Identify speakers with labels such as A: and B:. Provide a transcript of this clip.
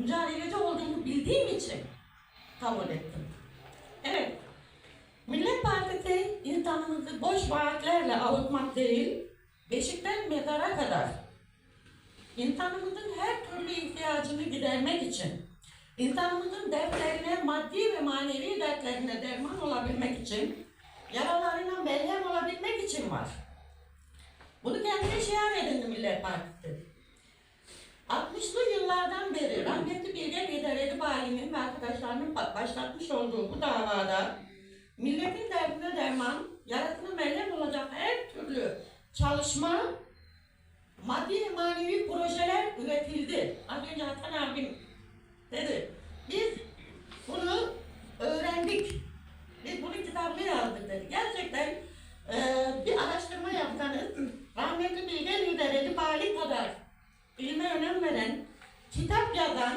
A: mücadeleci olduğunu bildiğim için kabul ettim. Evet, Millet Partisi insanımızı boş vaatlerle avutmak değil, beşikten mezara kadar insanımızın her türlü ihtiyacını gidermek için, insanımızın dertlerine, maddi ve manevi dertlerine derman olabilmek için, yaralarına merhem olabilmek için var. Bunu kendine şiar edindi Millet Partisi. Arkadaşlarının ba- başlatmış olduğu bu davada milletin derdine derman, yaratına merhem olacak her türlü çalışma, maddi ve manevi projeler üretildi. Az önce Hasan abim dedi. Biz bunu öğrendik. Biz bunu kitabına yazdık dedi. Gerçekten eee, bir araştırma yapsanız rahmetli Bilge Lidereli Vali kadar ilme önem veren, kitap yazan,